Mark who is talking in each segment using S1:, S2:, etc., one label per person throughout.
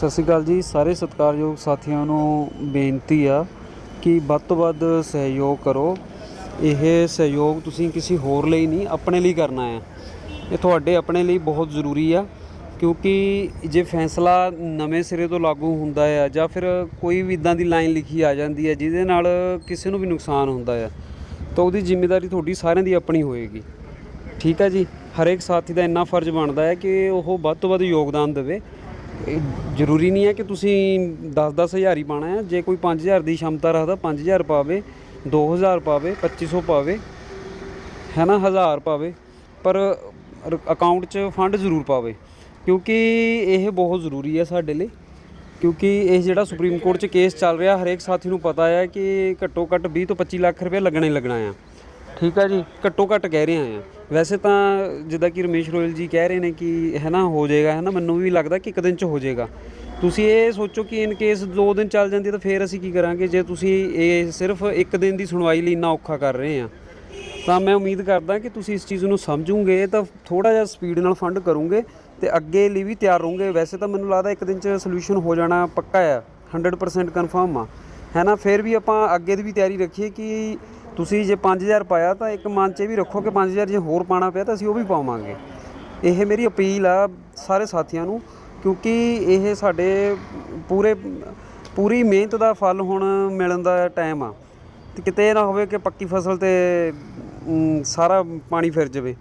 S1: ਸਤਿ ਸ਼੍ਰੀ ਅਕਾਲ ਜੀ, ਸਾਰੇ ਸਤਿਕਾਰਯੋਗ ਸਾਥੀਆਂ ਨੂੰ ਬੇਨਤੀ ਆ ਕਿ ਵੱਧ ਤੋਂ ਵੱਧ ਸਹਿਯੋਗ ਕਰੋ। ਇਹ ਸਹਿਯੋਗ ਤੁਸੀਂ ਕਿਸੇ ਹੋਰ ਲਈ ਨਹੀਂ, ਆਪਣੇ ਲਈ ਕਰਨਾ ਹੈ ਇਹ ਤੁਹਾਡੇ ਆਪਣੇ ਲਈ ਬਹੁਤ ਜ਼ਰੂਰੀ ਆ, ਕਿਉਂਕਿ ਜੇ ਫੈਸਲਾ ਨਵੇਂ ਸਿਰੇ ਤੋਂ ਲਾਗੂ ਹੁੰਦਾ ਆ ਜਾਂ ਫਿਰ ਕੋਈ ਵੀ ਇਦਾਂ ਦੀ ਲਾਈਨ ਲਿਖੀ ਆ ਜਾਂਦੀ ਹੈ ਜਿਹਦੇ ਨਾਲ ਕਿਸੇ ਨੂੰ ਵੀ ਨੁਕਸਾਨ ਹੁੰਦਾ ਆ, ਤਾਂ ਉਹਦੀ ਜ਼ਿੰਮੇਵਾਰੀ ਤੁਹਾਡੀ ਸਾਰਿਆਂ ਦੀ ਆਪਣੀ ਹੋਏਗੀ। ਠੀਕ ਹੈ ਜੀ? ਹਰੇਕ ਸਾਥੀ ਦਾ ਇੰਨਾ ਫਰਜ਼ ਬਣਦਾ ਹੈ ਕਿ ਉਹ ਵੱਧ ਤੋਂ ਵੱਧ ਯੋਗਦਾਨ ਦੇਵੇ। ਇਹ ਜ਼ਰੂਰੀ ਨਹੀਂ ਹੈ ਕਿ ਤੁਸੀਂ 10-10 ਹਜ਼ਾਰ ਹੀ ਪਾਣਾ ਹੈ। ਜੇ ਕੋਈ 5000 ਦੀ ਸ਼ਮਤਾ ਰੱਖਦਾ 5000 ਪਾਵੇ 2000 ਪਾਵੇ 2500 ਪਾਵੇ ਹੈ ਨਾ 1000 ਪਾਵੇ ਪਰ ਅਕਾਊਂਟ 'ਚ ਫੰਡ ਜ਼ਰੂਰ ਪਾਵੇ। ਕਿਉਂਕਿ ਇਹ ਬਹੁਤ ਜ਼ਰੂਰੀ ਹੈ ਸਾਡੇ ਲਈ। ਕਿਉਂਕਿ ਇਹ ਜਿਹੜਾ ਸੁਪਰੀਮ ਕੋਰਟ 'ਚ ਕੇਸ ਚੱਲ ਰਿਹਾ ਹਰੇਕ ਸਾਥੀ ਨੂੰ ਪਤਾ ਹੈ ਕਿ ਘੱਟੋ ਘੱਟ 20 ਤੋਂ 25 ਲੱਖ ਰੁਪਏ ਲੱਗਣਾ ਹੀ ਲੱਗਣਾ ਆ। ਠੀਕ ਹੈ ਜੀ। ਘੱਟੋ ਘੱਟ ਕਹਿ ਰਹੇ ਆ। ਵੈਸੇ ਤਾਂ ਜਿੱਦਾਂ ਕਿ ਰਮੇਸ਼ ਰੋਇਲ ਜੀ ਕਹਿ ਰਹੇ ਨੇ ਕਿ ਹੈ ਨਾ ਹੋ ਜਾਏਗਾ, ਹੈ ਨਾ, ਮੈਨੂੰ ਵੀ ਲੱਗਦਾ ਕਿ ਇੱਕ ਦਿਨ 'ਚ ਹੋ ਜਾਏਗਾ। ਤੁਸੀਂ ਇਹ ਸੋਚੋ ਕਿ ਇਨ ਕੇਸ 2 ਦਿਨ ਚੱਲ ਜਾਂਦੀ ਤਾਂ ਫੇਰ ਅਸੀਂ ਕੀ ਕਰਾਂਗੇ? ਜੇ ਤੁਸੀਂ ਇਹ ਸਿਰਫ ਇੱਕ ਦਿਨ ਦੀ ਸੁਣਵਾਈ ਲਈ ਇੰਨਾ ਔਖਾ ਕਰ ਰਹੇ ਆ, ਤਾਂ ਮੈਂ ਉਮੀਦ ਕਰਦਾ ਕਿ ਤੁਸੀਂ ਇਸ ਚੀਜ਼ ਨੂੰ ਸਮਝੋਗੇ ਤਾਂ ਥੋੜਾ ਜਿਹਾ ਸਪੀਡ ਨਾਲ ਫੰਡ ਕਰੋਗੇ ਤੇ ਅੱਗੇ ਲਈ ਵੀ ਤਿਆਰ ਰਹੋਗੇ। ਵੈਸੇ ਤਾਂ ਮੈਨੂੰ ਲੱਗਦਾ ਇੱਕ ਦਿਨ 'ਚ ਸੋਲੂਸ਼ਨ ਹੋ ਜਾਣਾ ਪੱਕਾ ਆ 100% ਕਨਫਰਮ ਆ। ਹੈ ਨਾ, ਫਿਰ ਵੀ ਆਪਾਂ ਅੱਗੇ ਦੀ ਵੀ ਤਿਆਰੀ ਰੱਖੀਏ ਕਿ ਤੁਸੀਂ ਜੇ 5000 ਪਾਇਆ ਤਾਂ ਇੱਕ ਮਨ 'ਚ ਇਹ ਵੀ ਰੱਖੋ ਕਿ 5000 ਜੇ ਹੋਰ ਪਾਣਾ ਪਿਆ ਤਾਂ ਅਸੀਂ ਉਹ ਵੀ ਪਾਵਾਂਗੇ। ਇਹ ਮੇਰੀ ਅਪੀਲ ਆ ਸਾਰੇ ਸਾਥੀਆਂ ਨੂੰ, ਕਿਉਂਕਿ ਇਹ ਸਾਡੇ ਪੂਰੇ, ਪੂਰੀ ਮਿਹਨਤ ਦਾ ਫਲ ਹੁਣ ਮਿਲਣ ਦਾ ਟਾਈਮ ਆ। ਤੇ ਕਿਤੇ ਇਹ ਨਾ ਹੋਵੇ ਕਿ ਪੱਕੀ ਫਸਲ ਤੇ ਸਾਰਾ ਪਾਣੀ ਫਿਰ ਜਾਵੇ,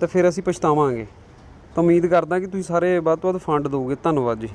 S1: ਤਾਂ ਫਿਰ ਅਸੀਂ ਪਛਤਾਵਾਂਗੇ। ਤਾਂ ਉਮੀਦ ਕਰਦਾ ਕਿ ਤੁਸੀਂ ਸਾਰੇ ਵੱਧ ਤੋਂ ਵੱਧ ਫੰਡ ਦਿਓਗੇ ਧੰਨਵਾਦ ਜੀ।